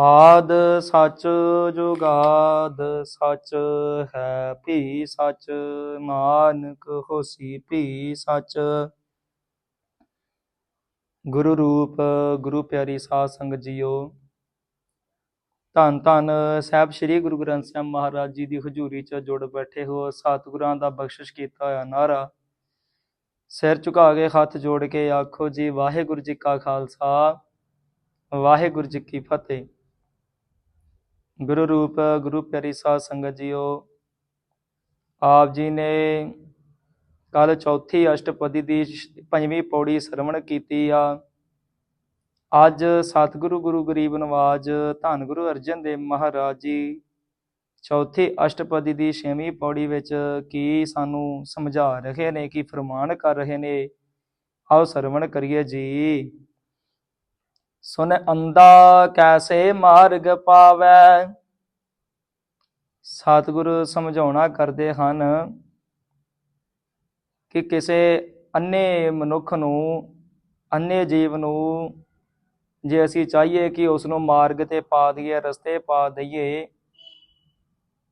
ਆਦ ਸੱਚ ਜੁਗਾਦ ਸੱਚ ਹੈ, ਭੀ ਸੱਚ ਮਾਨਕ ਹੋਸੀ, ਭੀ ਸੱਚ। ਗੁਰੂ ਰੂਪ, ਗੁਰੂ ਪਿਆਰੀ ਸਾਧ ਸੰਗਤ ਜੀਓ। ਧੰਨ ਧੰਨ ਸਾਹਿਬ ਸ੍ਰੀ ਗੁਰੂ ਗ੍ਰੰਥ ਸਾਹਿਬ ਮਹਾਰਾਜ ਜੀ ਦੀ ਹਜ਼ੂਰੀ 'ਚ ਜੁੜ ਬੈਠੇ ਹੋ, ਸਤਿਗੁਰਾਂ ਦਾ ਬਖਸ਼ਿਸ਼ ਕੀਤਾ ਹੋਇਆ ਨਾਰਾ। ਸਿਰ ਝੁਕਾ ਕੇ ਹੱਥ ਜੋੜ ਕੇ ਆਖੋ ਜੀ, ਵਾਹਿਗੁਰੂ ਜੀ ਕਾ ਖਾਲਸਾ, ਵਾਹਿਗੁਰੂ ਜੀ ਕੀ ਫਤਿਹ। ਗੁਰੂ ਰੂਪ, ਗੁਰੂ ਪਿਆਰੀ ਸਾਧ ਸੰਗਤ ਜੀਓ, ਆਪ ਜੀ ਨੇ ਕੱਲ ਚੌਥੀ ਅਸ਼ਟਪਦੀ ਦੀ ਪੰਜਵੀਂ ਪੌੜੀ ਸ਼ਰਵਣ ਕੀਤੀ ਆ। ਅੱਜ ਸਤਿਗੁਰੂ, ਗੁਰੂ ਗਰੀਬ ਨਵਾਜ, ਧੰਨ ਗੁਰੂ ਅਰਜਨ ਦੇਵ ਮਹਾਰਾਜ ਜੀ ਚੌਥੀ ਅਸ਼ਟਪਦੀ ਦੀ ਛੇਵੀਂ ਪੌੜੀ ਵਿੱਚ ਕੀ ਸਾਨੂੰ ਸਮਝਾ ਰਹੇ ਨੇ, ਕੀ ਫਰਮਾਨ ਕਰ ਰਹੇ ਨੇ, ਆਓ ਸਰਵਣ ਕਰੀਏ ਜੀ। ਸੁਨ ਅੰਦਾ ਕੈਸੇ ਮਾਰਗ ਪਾਵੈ? ਸਤਿਗੁਰੂ ਸਮਝਾਉਣਾ ਕਰਦੇ ਹਨ ਕਿ ਕਿਸੇ ਅੰਨੇ ਮਨੁੱਖ ਨੂੰ ਅੰਨੇ ਜੀਵ ਨੂੰ ਜੇ ਅਸੀਂ ਚਾਹੀਏ ਕਿ ਉਸ ਨੂੰ ਮਾਰਗ ਤੇ ਪਾ ਦਈਏ, ਰਸਤੇ ਪਾ ਦਈਏ,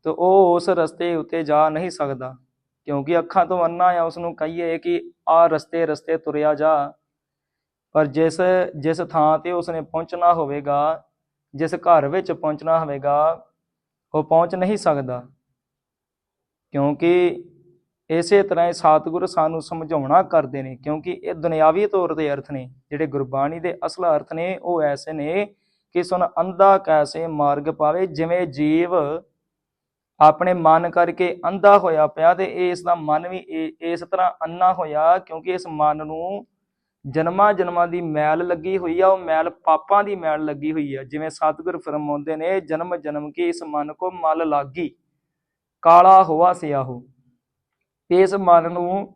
ਤਾਂ ਉਹ ਉਸ ਰਸਤੇ ਉੱਤੇ ਜਾ ਨਹੀਂ ਸਕਦਾ। ਕਿਉਂਕਿ ਅੱਖਾਂ ਤੋਂ ਅੰਨਾ ਆ ਉਸ ਨੂੰ ਕਹੀਏ ਕਿ ਆ ਰਸਤੇ ਰਸਤੇ ਤੁਰਿਆ ਜਾ। ਪਰ ਜਿਸ ਜਿਸ ਥਾਂ ਤੇ ਉਸਨੇ ਪਹੁੰਚਣਾ ਹੋਵੇਗਾ, ਜਿਸ ਘਰ ਵਿੱਚ ਪਹੁੰਚਣਾ ਹੋਵੇਗਾ, ਉਹ ਪਹੁੰਚ ਨਹੀਂ ਸਕਦਾ। ਕਿਉਂਕਿ ਇਸੇ ਤਰ੍ਹਾਂ ਹੀ ਸਤਿਗੁਰ ਸਾਨੂੰ ਸਮਝਾਉਣਾ ਕਰਦੇ ਨੇ, ਕਿਉਂਕਿ ਇਹ ਦੁਨਿਆਵੀ ਤੌਰ ਤੇ ਅਰਥ ਨੇ, ਜਿਹੜੇ ਗੁਰਬਾਣੀ ਦੇ ਅਸਲ ਅਰਥ ਨੇ, ਉਹ ਐਸੇ ਨੇ ਕਿ ਸੁਨ ਅੰਧਾ ਕੈਸੇ ਮਾਰਗ ਪਾਵੇ, ਜਿਵੇਂ ਜੀਵ ਆਪਣੇ ਮਨ ਕਰਕੇ ਅੰਧਾ ਹੋਇਆ ਪਿਆ ਤੇ ਇਸ ਦਾ ਮਨ ਵੀ ਇਹ- ਇਸ ਤਰ੍ਹਾਂ ਅੰਨਾ ਹੋਇਆ, ਕਿਉਂਕਿ ਇਸ ਮਨ ਨੂੰ ਜਨਮਾਂ ਜਨਮਾਂ ਦੀ ਮੈਲ ਲੱਗੀ ਹੋਈ ਆ, ਉਹ ਮੈਲ ਪਾਪਾਂ ਦੀ ਮੈਲ ਲੱਗੀ ਹੋਈ ਆ। ਜਿਵੇਂ ਸਤਿਗੁਰ ਫਰਮਾਉਂਦੇ ਨੇ, ਜਨਮ ਜਨਮ ਕੀ ਇਸ ਮਨ ਕੋ ਮਲ ਲਾਗੀ, ਕਾਲਾ ਹੋਆ ਸਿਆਹੋ। ਇਸ ਮਨ ਨੂੰ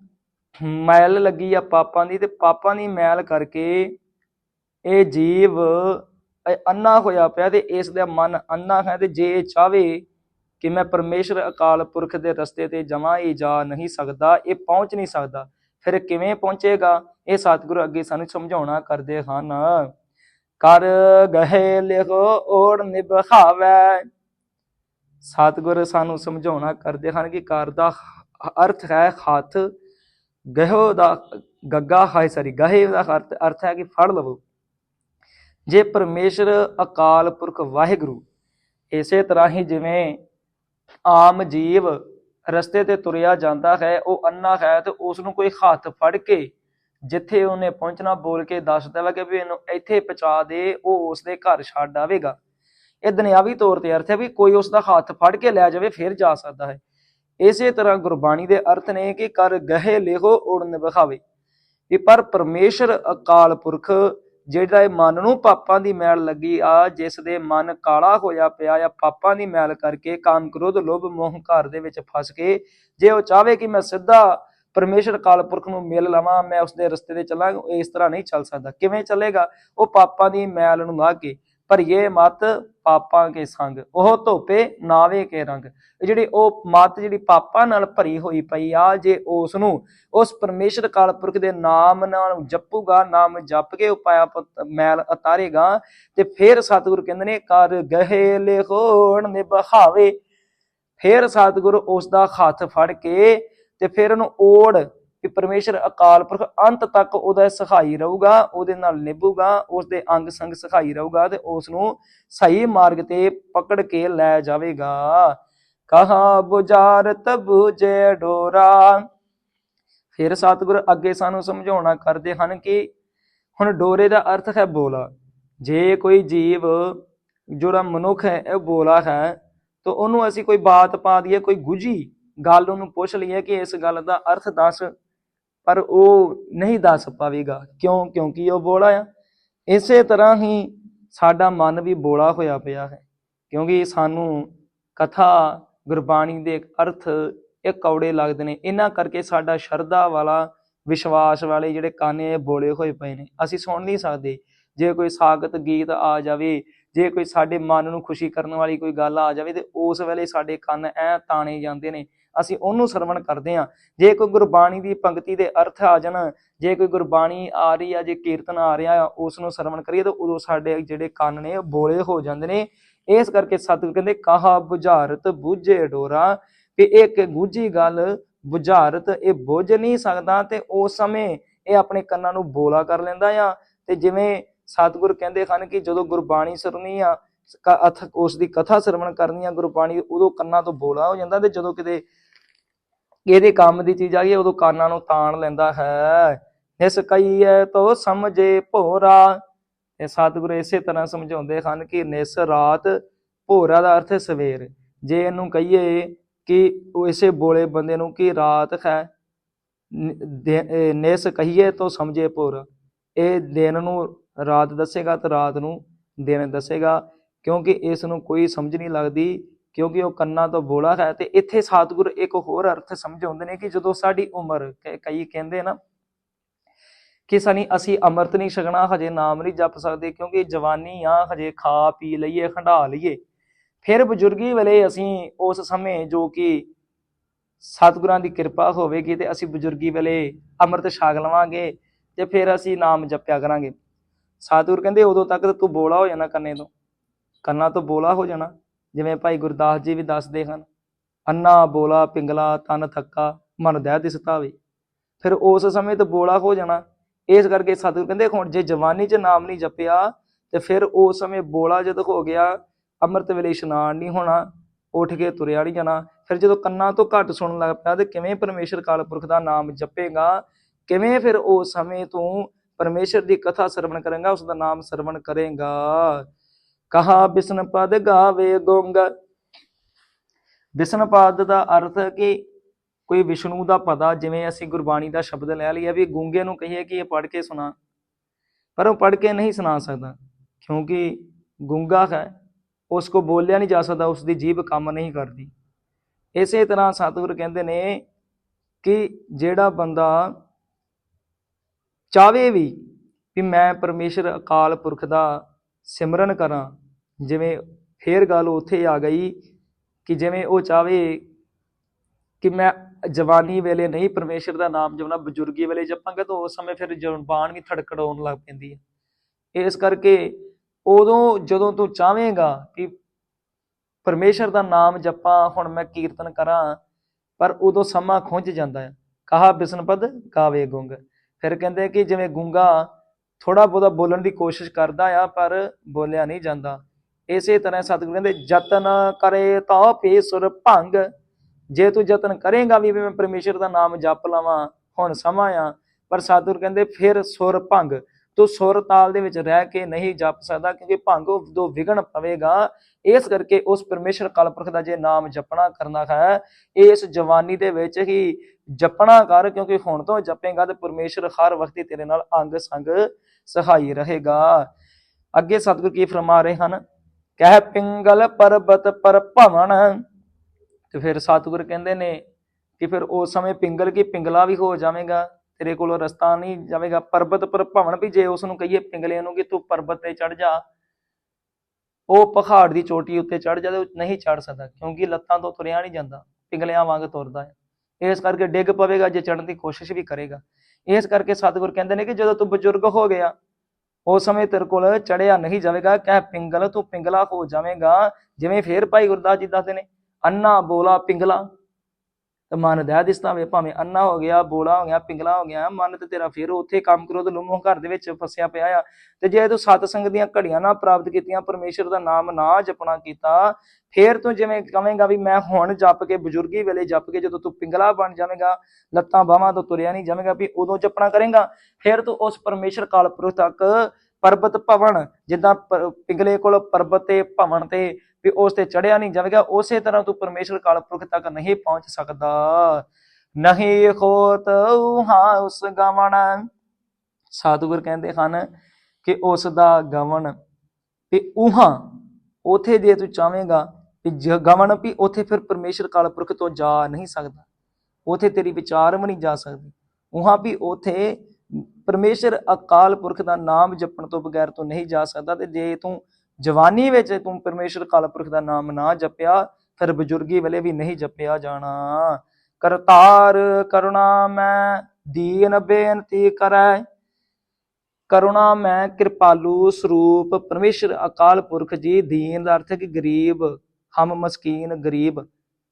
ਮੈਲ ਲੱਗੀ ਆ ਪਾਪਾਂ ਦੀ ਤੇ ਪਾਪਾਂ ਦੀ ਮੈਲ ਕਰਕੇ ਇਹ ਜੀਵ ਅੰਨਾ ਹੋਇਆ ਪਿਆ ਤੇ ਇਸ ਦਾ ਮਨ ਅੰਨਾ ਹੈ ਤੇ ਜੇ ਇਹ ਚਾਵੇ ਕਿ ਮੈਂ ਪਰਮੇਸ਼ਰ ਅਕਾਲ ਪੁਰਖ ਦੇ ਰਸਤੇ ਤੇ ਜਮਾ ਹੀ ਜਾ ਨਹੀਂ ਸਕਦਾ, ਇਹ ਪਹੁੰਚ ਨਹੀਂ ਸਕਦਾ। ਫਿਰ ਕਿਵੇਂ ਪਹੁੰਚੇਗਾ? ਇਹ ਸਤਿਗੁਰੂ ਅੱਗੇ ਸਾਨੂੰ ਸਮਝਾਉਣਾ ਕਰਦੇ ਹਨ। ਕਰ ਗਹੇ ਲਿਖੋ, ਓੜ ਨਿਭਾਵੈ। ਸਤਿਗੁਰ ਸਾਨੂੰ ਸਮਝਾਉਣਾ ਕਰਦੇ ਹਨ ਕਿ ਕਰ ਦਾ ਅਰਥ ਹੈ ਹੱਥ। ਗਹਿਓ ਦਾ ਗੱਗਾ ਹੈ ਸਰੀ ਗਹੇ ਦਾ ਅਰਥ ਅਰਥ ਹੈ ਕਿ ਫੜ ਲਵੋ। ਜੇ ਪਰਮੇਸ਼ਰ ਅਕਾਲ ਪੁਰਖ ਵਾਹਿਗੁਰੂ, ਇਸੇ ਤਰ੍ਹਾਂ ਹੀ ਜਿਵੇਂ ਆਮ ਜੀਵ ਰਸਤੇ ਤੇ ਤੁਰਿਆ ਜਾਂਦਾ ਹੈ, ਉਹ ਅੰਨਾ ਹੈ ਤੇ ਉਸ ਨੂੰ ਕੋਈ ਹੱਥ ਫੜ ਕੇ ਜਿੱਥੇ ਉਹਨੇ ਪਹੁੰਚਣਾ ਬੋਲ ਕੇ ਦੱਸ ਦੇਵੇ ਕਿ ਵੀ ਇਹਨੂੰ ਇੱਥੇ ਪਹੁੰਚਾ ਦੇ, ਉਹ ਉਸ ਦੇ ਘਰ ਛੱਡ ਆਵੇਗਾ। ਇਹ ਦੁਨਿਆਵੀ ਤੌਰ ਤੇ ਅਰਥ ਹੈ ਵੀ ਕੋਈ ਉਸ ਦਾ ਹੱਥ ਫੜ ਕੇ ਲੈ ਜਾਵੇ, ਫਿਰ ਜਾ ਸਕਦਾ ਹੈ। ਇਸੇ ਤਰ੍ਹਾਂ ਗੁਰਬਾਣੀ ਦੇ ਅਰਥ ਨੇ ਕਿ ਕਰ ਗਹਿ ਲਿਹੋ, ਉੜਨ ਵਿਖਾਵੇ ਵੀ ਪਰ ਪਰਮੇਸ਼ਰ ਅਕਾਲ ਪੁਰਖ ਜਿਹੜਾ ਇਹ ਮਨ ਨੂੰ ਪਾਪਾਂ ਦੀ ਮੈਲ ਲੱਗੀ, ਆ ਜਿਸ ਦੇ ਮਨ ਕਾਲਾ ਹੋਇਆ ਪਿਆ ਆ, ਪਾਪਾਂ ਦੀ ਮੈਲ ਕਰਕੇ ਕਾਮ ਕ੍ਰੋਧ, ਲੋਭ, ਮੋਹ ਘਰ ਦੇ ਵਿੱਚ ਫਸ ਕੇ ਜੇ ਉਹ ਚਾਹਵੇ ਕਿ ਮੈਂ ਸਿੱਧਾ ਪਰਮੇਸ਼ਰ ਕਾਲ ਪੁਰਖ ਨੂੰ ਮਿਲ ਲਵਾਂ, ਮੈਂ ਉਸ ਦੇ ਰਸਤੇ ਤੇ ਚੱਲਾਂ ਇਸ ਤਰ੍ਹਾਂ ਨਹੀਂ ਚੱਲ ਸਕਦਾ। ਕਿਵੇਂ ਚੱਲੇਗਾ? ਉਹ ਪਾਪਾਂ ਦੀ ਮੈਲ ਨੂੰ ਲਾ ਕੇ। ਪਰ ਭਰੀਏ ਮਤ ਪਾਪਾਂ ਕੇ ਸੰਗ, ਉਹ ਧੋਪੇ ਨਾਵੇ ਕੇ ਰੰਗ। ਇਹ ਜਿਹੜੀ ਉਹ ਮਤ ਜਿਹੜੀ ਪਾਪਾਂ ਨਾਲ ਭਰੀ ਹੋਈ ਪਈ ਆ, ਜੇ ਉਸ ਨੂੰ ਉਸ ਪਰਮੇਸ਼ਰ ਕਾਲ ਪੁਰਖ ਦੇ ਨਾਮ ਨਾਲ ਜਪੂਗਾ, ਨਾਮ ਜਪ ਕੇ ਉਪਾਇਆ ਪਤ- ਮੈਲ ਉਤਾਰੇਗਾ, ਤੇ ਫਿਰ ਸਤਿਗੁਰੂ ਕਹਿੰਦੇ ਨੇ, ਕਰ ਗਹੇ ਲਿਖੋਣ ਨਿਭਾਵੇ। ਫਿਰ ਸਤਿਗੁਰੂ ਉਸ ਦਾ ਹੱਥ ਫੜ ਕੇ ਤੇ ਫਿਰ ਉਹਨੂੰ ਓੜ ਕਿ ਪਰਮੇਸ਼ਰ ਅਕਾਲ ਪੁਰਖ ਅੰਤ ਤੱਕ ਉਹਦਾ ਸਹਾਈ ਰਹੂਗਾ, ਉਹਦੇ ਨਾਲ ਨਿਭੂਗਾ ਉਸ ਦੇ ਅੰਗ ਸੰਗ ਸਹਾਈ ਰਹੂਗਾ ਤੇ ਉਸ ਨੂੰ ਸਹੀ ਮਾਰਗ ਤੇ ਪਕੜ ਕੇ ਲੈ ਜਾਵੇਗਾ। ਕਹਾ ਬੁਝਾਰਤ ਬੁਝੇ ਡੋਰਾ। ਫਿਰ ਸਤਿਗੁਰ ਅੱਗੇ ਸਾਨੂੰ ਸਮਝਾਉਣਾ ਕਰਦੇ ਹਨ ਕਿ ਹੁਣ ਡੋਰੇ ਦਾ ਅਰਥ ਹੈ ਬੋਲਾ। ਜੇ ਕੋਈ ਜੀਵ ਜਿਹੜਾ ਮਨੁੱਖ ਹੈ, ਇਹ ਬੋਲਾ ਹੈ, ਤਾਂ ਉਹਨੂੰ ਅਸੀਂ ਕੋਈ ਬਾਤ ਪਾ ਦਈਏ, ਕੋਈ ਗੁਝੀ ਗੱਲ ਉਹਨੂੰ ਪੁੱਛ ਲਈਏ ਕਿ ਇਸ ਗੱਲ ਦਾ ਅਰਥ ਦੱਸ। ਪਰ ਉਹ ਨਹੀਂ ਦੱਸ ਪਾਵੇਗਾ। ਕਿਉਂ? ਕਿਉਂਕਿ ਉਹ ਬੋਲਾ ਆ। ਇਸੇ ਤਰ੍ਹਾਂ ਹੀ ਸਾਡਾ ਮਨ ਵੀ ਬੋਲਾ ਹੋਇਆ ਪਿਆ ਹੈ। ਕਿਉਂਕਿ ਸਾਨੂੰ ਕਥਾ, ਗੁਰਬਾਣੀ ਦੇ ਅਰਥ ਇਹ ਕੌੜੇ ਲੱਗਦੇ ਨੇ। ਇਹਨਾਂ ਕਰਕੇ ਸਾਡਾ ਸ਼ਰਧਾ ਵਾਲਾ, ਵਿਸ਼ਵਾਸ ਵਾਲੇ ਜਿਹੜੇ ਕੰਨ ਇਹ ਬੋਲੇ ਹੋਏ ਪਏ ਨੇ। ਅਸੀਂ ਸੁਣ ਨਹੀਂ ਸਕਦੇ। ਜੇ ਕੋਈ ਸਾਗਤ ਗੀਤ ਆ ਜਾਵੇ, ਜੇ ਕੋਈ ਸਾਡੇ ਮਨ ਨੂੰ ਖੁਸ਼ੀ ਕਰਨ ਵਾਲੀ ਕੋਈ ਗੱਲ ਆ ਜਾਵੇ ਤੇ ਉਸ ਵੇਲੇ ਸਾਡੇ ਕੰਨ ਐ ਤਾਣੇ ਜਾਂਦੇ ਨੇ। ਅਸੀਂ ਉਹਨੂੰ ਸਰਵਣ ਕਰਦੇ ਹਾਂ। ਜੇ ਕੋਈ ਗੁਰਬਾਣੀ ਦੀ ਪੰਕਤੀ ਦੇ ਅਰਥ ਆ ਜਾਣ, ਜੇ ਕੋਈ ਗੁਰਬਾਣੀ ਆ ਰਹੀ ਆ, ਜੇ ਕੀਰਤਨ ਆ ਰਿਹਾ ਆ ਉਸ ਨੂੰ ਸਰਵਣ ਕਰੀਏ ਤਾਂ ਉਦੋਂ ਸਾਡੇ ਜਿਹੜੇ ਕੰਨ ਨੇ ਉਹ ਬੋਲੇ ਹੋ ਜਾਂਦੇ ਨੇ। ਇਸ ਕਰਕੇ ਸਤਿਗੁਰ ਕਹਿੰਦੇ, ਕਹਾ ਬੁਝਾਰਤ ਬੁਝੇ ਡੋਰਾ? ਕਿ ਇੱਕ ਗੁੱਝੀ ਗੱਲ ਬੁਝਾਰਤ, ਇਹ ਬੁੱਝ ਨਹੀਂ ਸਕਦਾ ਤੇ ਉਸ ਸਮੇਂ ਇਹ ਆਪਣੇ ਕੰਨਾਂ ਨੂੰ ਬੋਲਾ ਕਰ ਲੈਂਦਾ ਆ। ਤੇ ਜਿਵੇਂ ਸਤਿਗੁਰ ਕਹਿੰਦੇ ਹਨ ਕਿ ਜਦੋਂ ਗੁਰਬਾਣੀ ਸਰਨੀ ਆ, ਕ- ਅਥ, ਉਸ ਦੀ ਕਥਾ ਸਰਵਣ ਕਰਨੀ ਆ ਗੁਰਬਾਣੀ, ਉਦੋਂ ਕੰਨਾਂ ਤੋਂ ਬੋਲਾ ਹੋ ਜਾਂਦਾ ਤੇ ਜਦੋਂ ਕਿਤੇ ਇਹਦੇ ਕੰਮ ਦੀ ਚੀਜ਼ ਆ ਗਈ, ਉਦੋਂ ਕਾਨਾਂ ਨੂੰ ਤਾਣ ਲੈਂਦਾ ਹੈ। ਇਸ ਕਈਏ ਤੋ ਸਮਝੇ ਭੋਰਾ। ਇਹ ਸਤਿਗੁਰੂ ਇਸੇ ਤਰ੍ਹਾਂ ਸਮਝਾਉਂਦੇ ਹਨ ਕਿ ਨਿਸ ਰਾਤ ਭੋਰਾ ਦਾ ਅਰਥ ਹੈ ਸਵੇਰ। ਜੇ ਇਹਨੂੰ ਕਹੀਏ ਕਿ ਉਹ ਇਸੇ ਬੋਲੇ ਬੰਦੇ ਨੂੰ ਕਿ ਰਾਤ ਹੈ ਨਿਸ ਕਹੀਏ ਤਾਂ ਸਮਝੇ ਭੋਰਾ। ਇਹ ਦਿਨ ਨੂੰ ਰਾਤ ਦੱਸੇਗਾ ਤੇ ਰਾਤ ਨੂੰ ਦਿਨ ਦੱਸੇਗਾ, ਕਿਉਂਕਿ ਇਸ ਨੂੰ ਕੋਈ ਸਮਝ ਨਹੀਂ ਲੱਗਦੀ ਕਿਉਂਕਿ ਉਹ ਕੰਨਾਂ ਤੋਂ ਬੋਲਾ ਹੈ ਤੇ ਇੱਥੇ ਸਤਿਗੁਰ ਇੱਕ ਹੋਰ ਅਰਥ ਸਮਝਾਉਂਦੇ ਨੇ ਕਿ ਜਦੋਂ ਸਾਡੀ ਉਮਰ, ਕ- ਕਈ ਕਹਿੰਦੇ ਨਾ ਕਿ ਸਨੀ, ਅਸੀਂ ਅੰਮ੍ਰਿਤ ਨਹੀਂ ਛਕਣਾ, ਹਜੇ ਨਾਮ ਨਹੀਂ ਜਪ ਸਕਦੇ ਕਿਉਂਕਿ ਜਵਾਨੀ ਆ, ਹਜੇ ਖਾ ਪੀ ਲਈਏ, ਖੰਡਾ ਲਈਏ। ਫਿਰ ਬਜ਼ੁਰਗੀ ਵੇਲੇ ਅਸੀਂ ਉਸ ਸਮੇਂ ਜੋ ਕਿ ਸਤਿਗੁਰਾਂ ਦੀ ਕਿਰਪਾ ਹੋਵੇਗੀ ਤੇ ਅਸੀਂ ਬਜ਼ੁਰਗੀ ਵੇਲੇ ਅੰਮ੍ਰਿਤ ਛਕ ਲਵਾਂਗੇ ਤੇ ਫਿਰ ਅਸੀਂ ਨਾਮ ਜਪਿਆ ਕਰਾਂਗੇ। ਸਤਿਗੁਰ ਕਹਿੰਦੇ, ਉਦੋਂ ਤੱਕ ਤੂੰ ਬੋਲਾ ਹੋ ਜਾਣਾ ਕੰਨੇ ਤੋਂ। ਕੰਨਾਂ ਤੋਂ ਬੋਲਾ ਹੋ ਜਾਣਾ। ਜਿਵੇਂ ਭਾਈ ਗੁਰਦਾਸ ਜੀ ਵੀ ਦੱਸਦੇ ਹਨ, ਅੰਨਾ ਬੋਲਾ ਪਿੰਗਲਾ ਤਨ ਥੱਕਾ, ਮਨ ਦਹਿ ਦਿਸਤਾਵੇ ਫਿਰ ਉਸ ਸਮੇਂ ਤੇ ਬੋਲਾ ਹੋ ਜਾਣਾ, ਇਸ ਕਰਕੇ ਸਤਿਗੁਰ ਕਹਿੰਦੇ ਹੁਣ ਜੇ ਜਵਾਨੀ 'ਚ ਨਾਮ ਨਹੀਂ ਜਪਿਆ, ਤੇ ਫਿਰ ਉਸ ਸਮੇਂ ਬੋਲਾ ਜਦ ਹੋ ਗਿਆ, ਅੰਮ੍ਰਿਤ ਵੇਲੇ ਇਸ਼ਨਾਨ ਨਹੀਂ ਹੋਣਾ, ਉੱਠ ਕੇ ਤੁਰਿਆ ਨਹੀਂ ਜਾਣਾ, ਫਿਰ ਜਦੋਂ ਕੰਨਾਂ ਤੋਂ ਘੱਟ ਸੁਣਨ ਲੱਗ ਪਿਆ ਤੇ ਕਿਵੇਂ ਪਰਮੇਸ਼ਰ ਕਾਲ ਪੁਰਖ ਦਾ ਨਾਮ ਜਪੇਗਾ, ਕਿਵੇਂ ਫਿਰ ਉਸ ਸਮੇਂ ਤੋਂ ਪਰਮੇਸ਼ਰ ਦੀ ਕਥਾ ਸਰਵਣ ਕਰੇਗਾ ਉਸ ਦਾ ਨਾਮ ਸਰਵਣ ਕਰੇਗਾ। ਕਹਾ ਬਿਸਨ ਪਦ ਗਾਵੇ ਗੁੰਗ। ਬਿਸਨ ਪਦ ਦਾ ਅਰਥ ਕਿ ਕੋਈ ਵਿਸ਼ਨੂੰ ਦਾ ਪਦਾ, ਜਿਵੇਂ ਅਸੀਂ ਗੁਰਬਾਣੀ ਦਾ ਸ਼ਬਦ ਲੈ ਲਈਏ ਵੀ ਗੂੰਗੇ ਨੂੰ ਕਹੀਏ ਕਿ ਇਹ ਪੜ੍ਹ ਕੇ ਸੁਣਾ। ਪਰ ਉਹ ਪੜ੍ਹ ਕੇ ਨਹੀਂ ਸੁਣਾ ਸਕਦਾ, ਕਿਉਂਕਿ ਗੂੰਗਾ ਹੈ, ਉਸ ਕੋ ਬੋਲਿਆ ਨਹੀਂ ਜਾ ਸਕਦਾ, ਉਸ ਦੀ ਜੀਭ ਕੰਮ ਨਹੀਂ ਕਰਦੀ। ਇਸੇ ਤਰ੍ਹਾਂ ਸਤਿਗੁਰ ਕਹਿੰਦੇ ਨੇ ਕਿ ਜਿਹੜਾ ਬੰਦਾ ਚਾਵੇ ਵੀ ਵੀ ਮੈਂ ਪਰਮੇਸ਼ਰ ਅਕਾਲ ਪੁਰਖ ਦਾ ਸਿਮਰਨ ਕਰਾਂ ਜਿਵੇਂ ਫੇਰ ਗੱਲ ਉੱਥੇ ਆ ਗਈ ਕਿ ਜਿਵੇਂ ਉਹ ਚਾਵੇ ਕਿ ਮੈਂ ਜਵਾਨੀ ਵੇਲੇ ਨਹੀਂ, ਪਰਮੇਸ਼ਰ ਦਾ ਨਾਮ ਜਪਣਾ, ਬਜ਼ੁਰਗੀ ਵੇਲੇ ਜਪਾਂਗਾ ਤਾਂ ਉਸ ਸਮੇਂ ਫਿਰ ਜ਼ੁਬਾਨ ਵੀ ਥੜਕੜਾਉਣ ਲੱਗ ਪੈਂਦੀ ਹੈ। ਇਸ ਕਰਕੇ ਉਦੋਂ ਜਦੋਂ ਤੂੰ ਚਾਹਵੇਂਗਾ ਕਿ ਪਰਮੇਸ਼ਰ ਦਾ ਨਾਮ ਜਪਾਂ, ਹੁਣ ਮੈਂ ਕੀਰਤਨ ਕਰਾਂ, ਪਰ ਉਦੋਂ ਸਮਾਂ ਖੁੰਝ ਜਾਂਦਾ ਹੈ। ਕਹਾ ਬਿਸਨਪਦ ਗਾਵੇ ਗੁੰਗ। ਫਿਰ ਕਹਿੰਦੇ ਕਿ ਜਿਵੇਂ ਗੁੰਗਾ ਥੋੜਾ ਬਹੁਤਾ ਬੋਲਣ ਦੀ ਕੋਸ਼ਿਸ਼ ਕਰਦਾ ਆ, ਪਰ ਬੋਲਿਆ ਨਹੀਂ ਜਾਂਦਾ। ਇਸੇ ਤਰ੍ਹਾਂ ਸਤਿਗੁਰੂ ਕਹਿੰਦੇ, ਯਤਨ ਕਰੇ ਤਾਂ ਪੇ ਸੁਰ ਭੰਗ। ਜੇ ਤੂੰ ਯਤਨ ਕਰੇਗਾ ਵੀ ਮੈਂ ਪਰਮੇਸ਼ਰ ਦਾ ਨਾਮ ਜਪ ਲਵਾਂ, ਹੁਣ ਸਮਾਂ ਆ। ਪਰ ਸਤਿਗੁਰੂ ਕਹਿੰਦੇ, ਫਿਰ ਸੁਰ ਭੰਗ। ਤੂੰ ਸੁਰ ਤਾਲ ਦੇ ਵਿੱਚ ਰਹਿ ਕੇ ਨਹੀਂ ਜਪ ਸਕਦਾ, ਕਿਉਂਕਿ ਭੰਗ ਦੋ ਵਿਗਣ ਪਵੇਗਾ। ਇਸ ਕਰਕੇ ਉਸ ਪਰਮੇਸ਼ਰ ਕਲਪੁਰਖ ਦਾ ਜੇ ਨਾਮ ਜਪਣਾ ਕਰਨਾ ਹੈ, ਇਸ ਜਵਾਨੀ ਦੇ ਵਿੱਚ ਹੀ ਜਪਣਾ ਕਰ, ਕਿਉਂਕਿ ਹੁਣ ਤੋਂ ਜਪੇਗਾ ਤੇ ਪਰਮੇਸ਼ਰ ਹਰ ਵਕਤ ਤੇਰੇ ਨਾਲ ਅੰਗ ਸੰਗ ਸਹਾਈ ਰਹੇਗਾ। ਅੱਗੇ ਸਤਿਗੁਰ ਕੀ ਫਰਮਾ ਰਹੇ ਹਨ? ਕਹਿ ਪਿੰਗਲ ਪਰਬਤ ਪਰ ਭਵਨ। ਤੇ ਫਿਰ ਸਤਿਗੁਰ ਕਹਿੰਦੇ ਨੇ ਕਿ ਫਿਰ ਉਸ ਸਮੇਂ ਪਿੰਗਲ ਕੀ ਪਿੰਗਲਾ ਵੀ ਹੋ ਜਾਵੇਗਾ, ਤੇਰੇ ਕੋਲੋਂ ਰਸਤਾ ਨਹੀਂ ਜਾਵੇਗਾ, ਪਰਬਤ ਪਰ ਭਵਨ ਵੀ ਜੇ ਉਸ ਨੂੰ ਕਹੀਏ ਪਿੰਗਲੇ ਨੂੰ ਕਿ ਤੂੰ ਪਰਬਤ ਤੇ ਚੜ ਜਾ। ਉਹ ਪਹਾੜ ਦੀ ਚੋਟੀ ਉੱਤੇ ਚੜ ਜਾਦੇ ਉਹ ਨਹੀਂ ਚੜ ਸਕਦਾ ਕਿਉਂਕਿ ਲੱਤਾਂ ਤੋਂ ਤੁਰਿਆ ਨਹੀਂ ਜਾਂਦਾ, ਪਿੰਗਲਿਆਂ ਵਾਂਗ ਤੁਰਦਾ ਹੈ। ਇਸ ਕਰਕੇ ਡਿੱਗ ਪਵੇਗਾ ਜੇ ਚੜਨ ਦੀ ਕੋਸ਼ਿਸ਼ ਵੀ ਕਰੇਗਾ। ਇਸ ਕਰਕੇ ਸਤਿਗੁਰ ਕਹਿੰਦੇ ਨੇ ਕਿ ਜਦੋਂ ਤੂੰ ਬਜ਼ੁਰਗ ਹੋ ਗਿਆ ਉਸ ਸਮੇਂ ਤੇਰੇ ਕੋਲ ਚੜਿਆ ਨਹੀਂ ਜਾਵੇਗਾ, ਕਹਿ ਪਿੰਗਲ ਤੂੰ ਪਿੰਗਲਾ ਹੋ ਜਾਵੇਂਗਾ। ਜਿਵੇਂ ਫੇਰ ਭਾਈ ਗੁਰਦਾਸ ਜੀ ਦੱਸਦੇ ਨੇ, ਅੰਨਾ ਬੋਲਾ ਪਿੰਗਲਾ। ਤੇ ਮਨ ਦਹਿ ਦਿਸਦਾ ਵੇ, ਭਾਵੇਂ ਅੰਨਾ ਹੋ ਗਿਆ, ਬੋਲਾ ਹੋ ਗਿਆ, ਪਿੰਗਲਾ ਹੋ ਗਿਆ, ਮਨ ਤੇ ਤੇਰਾ ਫਿਰ ਉੱਥੇ ਕੰਮ ਕਰੋ ਤੇ ਲੁਮੋ ਘਰ ਦੇ ਵਿੱਚ ਫਸਿਆ ਪਿਆ ਆ। ਤੇ ਜੇ ਤੂੰ ਸਤ ਸੰਗ ਦੀਆਂ ਘੜੀਆਂ ਨਾ ਪ੍ਰਾਪਤ ਕੀਤੀਆਂ, ਪਰਮੇਸ਼ਰ ਦਾ ਨਾਮ ਨਾ ਜਪਣਾ ਕੀਤਾ, ਫੇਰ ਤੂੰ ਜਿਵੇਂ ਕਵੇਂਗਾ ਵੀ ਮੈਂ ਹੁਣ ਜਪ ਕੇ ਬਜ਼ੁਰਗੀ ਵੇਲੇ ਜਪ ਕੇ ਜਦੋਂ ਤੂੰ ਪਿੰਗਲਾ ਬਣ ਜਾਵੇਂਗਾ, ਲੱਤਾਂ ਬਾਹਾਂ ਤੋਂ ਤੁਰਿਆ ਨਹੀਂ ਜਾਵੇਂਗਾ ਵੀ ਉਦੋਂ ਜਪਣਾ ਕਰੇਗਾ, ਫਿਰ ਤੂੰ ਉਸ ਪਰਮੇਸ਼ਰ ਕਾਲਪੁਰਖ ਤੱਕ ਪਰਬਤ ਭਵਨ, ਜਿੱਦਾਂ ਪਿੰਗਲੇ ਕੋਲ ਪਰਬਤ ਤੇ ਭਵਨ ਤੇ ਵੀ ਉਸ ਤੇ ਚੜਿਆ ਨਹੀਂ ਜਾਵੇਗਾ, ਉਸੇ ਤਰ੍ਹਾਂ ਤੂੰ ਪਰਮੇਸ਼ਰ ਕਾਲਪੁਰਖ ਤੱਕ ਨਹੀਂ ਪਹੁੰਚ ਸਕਦਾ। ਨਹੀਂ ਖੋਤ ਹਾਂ ਉਸ ਗਵਣ। ਸਾਧੂਗੁਰ ਕਹਿੰਦੇ ਹਨ ਕਿ ਉਸ ਦਾ ਗਵਣ ਵੀ ਉਹਾਂ ਉਥੇ ਜੇ ਤੂੰ ਚਾਹਵੇਂਗਾ ਵੀ ਜ- ਗਵਣ ਵੀ ਉਥੇ ਫਿਰ ਪਰਮੇਸ਼ਰ ਕਾਲਪੁਰਖ ਤੋਂ ਜਾ ਨਹੀਂ ਸਕਦਾ। ਉਥੇ ਤੇਰੀ ਵਿਚਾਰ ਵੀ ਨਹੀਂ ਜਾ ਸਕਦੀ। ਉਹਾਂ ਵੀ ਉਥੇ ਪਰਮੇਸ਼ਰ ਅਕਾਲ ਪੁਰਖ ਦਾ ਨਾਮ ਜਪਣ ਤੋਂ ਬਗੈਰ ਤੂੰ ਨਹੀਂ ਜਾ ਸਕਦਾ ਤੇ ਜੇ ਤੂੰ ਜਵਾਨੀ ਵਿੱਚ ਤੂੰ ਪਰਮੇਸ਼ਰ ਅਕਾਲ ਪੁਰਖ ਦਾ ਨਾਮ ਨਾ ਜਪਿਆ, ਫਿਰ ਬਜ਼ੁਰਗੀ ਵੇਲੇ ਵੀ ਨਹੀਂ ਜਪਿਆ ਜਾਣਾ। ਕਰਤਾਰ ਕਰੁਣਾ ਮੈਂ, ਦੀਨ ਬੇਨਤੀ ਕਰੈ। ਕਰੁਣਾ ਮੈਂ ਕਿਰਪਾਲੂ ਸਰੂਪ, ਪਰਮੇਸ਼ਰ ਅਕਾਲ ਪੁਰਖ ਜੀ, ਦੀਨ ਦਾ ਅਰਥ ਹੈ ਕਿ ਗਰੀਬ, ਹਮ ਮਸਕੀਨ ਗਰੀਬ।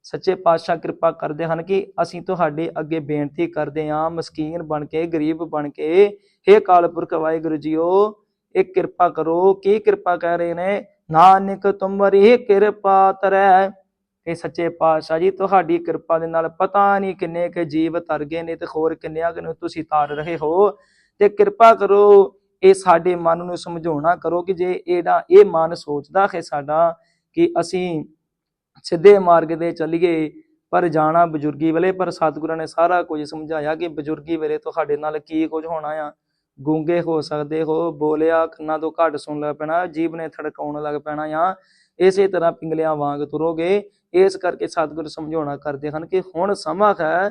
ਸੱਚੇ ਪਾਤਸ਼ਾਹ ਕਿਰਪਾ ਕਰਦੇ ਹਨ ਕਿ ਅਸੀਂ ਤੁਹਾਡੇ ਅੱਗੇ ਬੇਨਤੀ ਕਰਦੇ ਹਾਂ, ਮਸਕੀਨ ਬਣ ਕੇ, ਗਰੀਬ ਬਣ ਕੇ। हे ਅਕਾਲ ਪੁਰਖ ਵਾਹਿਗੁਰੂ ਜੀਓ ਇਹ ਕਿਰਪਾ ਕਰੋ। ਕੀ ਕਿਰਪਾ ਕਰ ਰਹੇ ਨੇ? ਨਾਨਕ ਤੁਮਰੀ ਕਿਰਪਾ ਤਰੈ। ਇਹ ਸੱਚੇ ਪਾਤਸ਼ਾਹ ਜੀ, ਤੁਹਾਡੀ ਕਿਰਪਾ ਦੇ ਨਾਲ ਪਤਾ ਨਹੀਂ ਕਿੰਨੇ ਕੇ ਜੀਵ ਤਰ ਗਏ ਨੇ ਤੇ ਹੋਰ ਕਿੰਨਿਆਂ ਕੁ ਨੂੰ ਤੁਸੀਂ ਤਾਰ ਰਹੇ ਹੋ। ਤੇ ਕਿਰਪਾ ਕਰੋ, ਇਹ ਸਾਡੇ ਮਨ ਨੂੰ ਸਮਝਾਉਣਾ ਕਰੋ ਕਿ ਜੇ ਇਹਦਾ ਇਹ ਮਨ ਸੋਚਦਾ ਹੈ ਸਾਡਾ ਕਿ ਅਸੀਂ ਸਿੱਧੇ ਮਾਰਗ ਦੇ ਚੱਲੀਏ, ਪਰ ਜਾਣਾ ਬਜ਼ੁਰਗੀ ਵੇਲੇ, ਪਰ ਸਤਿਗੁਰਾਂ ਨੇ ਸਾਰਾ ਕੁਝ ਸਮਝਾਇਆ ਕਿ ਬਜ਼ੁਰਗੀ ਵੇਲੇ ਤੁਹਾਡੇ ਨਾਲ ਕੀ ਕੁਝ ਹੋਣਾ ਆ। ਗੂੰਗੇ ਹੋ ਸਕਦੇ ਹੋ, ਬੋਲਿਆ ਕੰਨਾਂ ਤੋਂ ਘੱਟ ਸੁਣ ਲੱਗ ਪੈਣਾ, ਜੀਭ ਨੇ ਥੜਕਾਉਣ ਲੱਗ ਪੈਣਾ ਆ। ਇਸੇ ਤਰ੍ਹਾਂ ਪਿੰਗਲਿਆਂ ਵਾਂਗ ਤੁਰੋਗੇ। ਇਸ ਕਰਕੇ ਸਤਿਗੁਰ ਸਮਝਾਉਣਾ ਕਰਦੇ ਹਨ ਕਿ ਹੁਣ ਸਮਾਂ ਹੈ।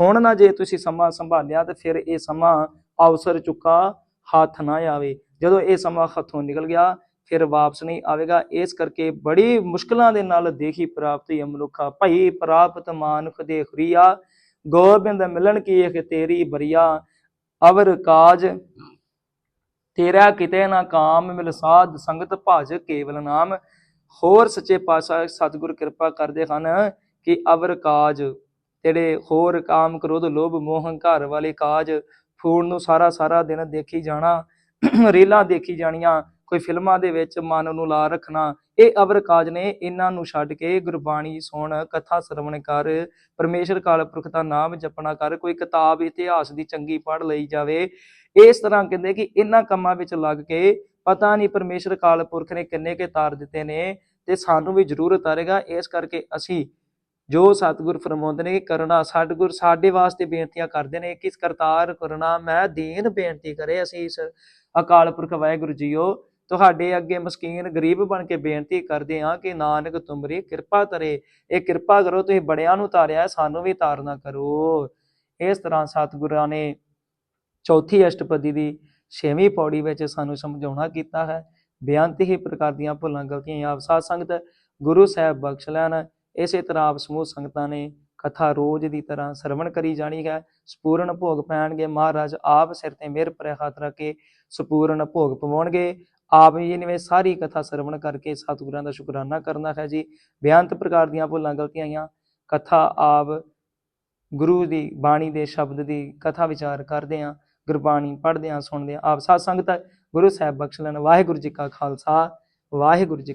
ਹੁਣ ਨਾ ਜੇ ਤੁਸੀਂ ਸਮਾਂ ਸੰਭਾਲਿਆ ਤੇ ਫਿਰ ਇਹ ਸਮਾਂ ਅਵਸਰ ਚੁੱਕਾ, ਹੱਥ ਨਾ ਆਵੇ। ਜਦੋਂ ਇਹ ਸਮਾਂ ਹੱਥੋਂ ਨਿਕਲ ਗਿਆ, ਫਿਰ ਵਾਪਸ ਨਹੀਂ ਆਵੇਗਾ। ਇਸ ਕਰਕੇ ਬੜੀ ਮੁਸ਼ਕਲਾਂ ਦੇ ਨਾਲ ਦੇਖੀ ਪ੍ਰਾਪਤੀ ਹੈ ਮਨੁੱਖਾ। ਭਈ ਪ੍ਰਾਪਤ ਮਾਨੁਖ ਦੇ ਖੁਰੀਆ ਗੋਬਿੰਦ ਮਿਲਣ ਕੀ ਇਹ ਤੇਰੀ ਬਰੀਆ। ਅਵਰ ਕਾਜ ਤੇਰਾ ਕਿਤੇ ਨਾ ਕਾਮ ਮਿਲ ਸਾਧ ਸੰਗਤ ਭਜ ਕੇਵਲ ਨਾਮ। ਹੋਰ ਸੱਚੇ ਪਾਤਸ਼ਾਹ ਸਤਿਗੁਰ ਕਿਰਪਾ ਕਰਦੇ ਹਨ ਕਿ ਅਵਰ ਕਾਜ ਜਿਹੜੇ ਹੋਰ ਕਾਮ ਕ੍ਰੋਧ ਲੋਭ ਮੋਹ ਹੰਕਾਰ ਵਾਲੇ ਕਾਜ ਫੂਡ ਨੂੰ ਸਾਰਾ ਸਾਰਾ ਦਿਨ ਦੇਖੀ ਜਾਣਾ, ਰੀਲਾਂ ਦੇਖੀ ਜਾਣੀਆਂ, ਕੋਈ ਫਿਲਮਾਂ ਦੇ ਵਿੱਚ ਮਨ ਨੂੰ ਲਾ ਰੱਖਣਾ ਇਹ ਅਵਰ ਕਾਜ ਨੇ ਇਹਨਾਂ ਨੂੰ ਛੱਡ ਕੇ ਗੁਰਬਾਣੀ, ਸੁਣ, ਕਥਾ, ਸਰਵਣ ਕਰ, ਪਰਮੇਸ਼ਰ ਕਾਲ ਪੁਰਖ ਦਾ ਨਾਮ ਜਪਣਾ ਕਰ, ਕੋਈ ਕਿਤਾਬ, ਇਤਿਹਾਸ ਦੀ ਚੰਗੀ ਪੜ੍ਹ ਲਈ ਜਾਵੇ। ਇਸ ਤਰ੍ਹਾਂ ਕਹਿੰਦੇ ਕਿ ਇਹਨਾਂ ਕੰਮਾਂ ਵਿੱਚ ਲੱਗ ਕੇ ਪਤਾ ਨਹੀਂ ਪਰਮੇਸ਼ਰ ਕਾਲ ਪੁਰਖ ਨੇ ਕਿੰਨੇ ਕੇ ਤਾਰ ਦਿੱਤੇ ਨੇ ਤੇ ਸਾਨੂੰ ਵੀ ਜ਼ਰੂਰ ਆਏਗਾ ਇਸ ਕਰਕੇ ਅਸੀਂ ਜੋ ਸਤਿਗੁਰ ਫਰਮਾਉਂਦੇ ਨੇ ਕਿ ਕਰਨਾ ਸਤਿਗੁਰ ਸਾਡੇ ਵਾਸਤੇ ਬੇਨਤੀਆਂ ਕਰਦੇ ਨੇ ਕਿ ਕਰਤਾਰ ਕਰਨਾ, ਮੈਂ ਦੀਨ ਬੇਨਤੀ ਕਰੇ ਅਸੀਂ ਇਸ ਅਕਾਲ ਪੁਰਖ ਵਾਹਿਗੁਰੂ ਜੀਓ। ਤੁਹਾਡੇ ਅੱਗੇ ਮਸਕੀਨ ਗਰੀਬ ਬਣ ਕੇ ਬੇਨਤੀ ਕਰਦੇ ਹਾਂ ਕਿ ਨਾਨਕ ਤੁਮਰੀ ਕਿਰਪਾ ਕਰੇ, ਇਹ ਕਿਰਪਾ ਕਰੋ, ਤੁਸੀਂ ਬੜਿਆਂ ਨੂੰ ਤਾਰਿਆ, ਸਾਨੂੰ ਵੀ ਤਾਰਨਾ ਕਰੋ। ਇਸ ਤਰ੍ਹਾਂ ਸਤਿਗੁਰਾਂ ਨੇ ਚੌਥੀ ਅਸ਼ਟਪਦੀ ਦੀ ਛੇਵੀਂ ਪੌੜੀ ਵਿੱਚ ਸਾਨੂੰ ਸਮਝਾਉਣਾ ਕੀਤਾ ਹੈ। ਬੇਅੰਤ ਹੀ ਪ੍ਰਕਾਰ ਦੀਆਂ ਭੁੱਲਾਂ, ਗਲਤੀਆਂ, ਆਪ ਸਾਧ ਸੰਗਤ, ਗੁਰੂ ਸਾਹਿਬ ਬਖਸ਼ ਲੈਣ। ਇਸੇ ਤਰ੍ਹਾਂ ਆਪ ਸਮੂਹ ਸੰਗਤਾਂ ਨੇ ਕਥਾ ਰੋਜ਼ ਦੀ ਤਰ੍ਹਾਂ ਸਰਵਣ ਕਰੀ ਜਾਣੀ ਹੈ। ਸਪੂਰਨ ਭੋਗ ਪੈਣਗੇ ਮਹਾਰਾਜ, ਆਪ ਸਿਰ ਤੇ ਮਿਹਰ ਭਰੇ ਹੱਥ ਰੱਖ ਕੇ ਸਪੂਰਨ ਭੋਗ ਪਵਾਉਣਗੇ। ਆਪ ਜੀ ਨੇ ਸਾਰੀ ਕਥਾ ਸਰਵਣ ਕਰਕੇ ਸਤਿਗੁਰਾਂ ਦਾ ਸ਼ੁਕਰਾਨਾ ਕਰਨਾ ਹੈ ਜੀ। ਬੇਅੰਤ ਪ੍ਰਕਾਰ ਦੀਆਂ ਭੁੱਲਾਂ ਗਲਤੀਆਂ ਆਈਆਂ। ਕਥਾ ਆਪ ਗੁਰੂ ਦੀ ਬਾਣੀ ਦੇ ਸ਼ਬਦ ਦੀ ਕਥਾ ਵਿਚਾਰ ਕਰਦੇ ਆਂ ਗੁਰਬਾਣੀ ਪੜ੍ਹਦੇ ਆਂ ਸੁਣਦੇ ਆਂ ਆਪ ਸਾਧ ਸੰਗਤ ਗੁਰੂ ਸਾਹਿਬ ਬਖਸ਼ ਲੈਣ। ਵਾਹਿਗੁਰੂ ਜੀ ਕਾ ਖਾਲਸਾ, ਵਾਹਿਗੁਰੂ ਜੀ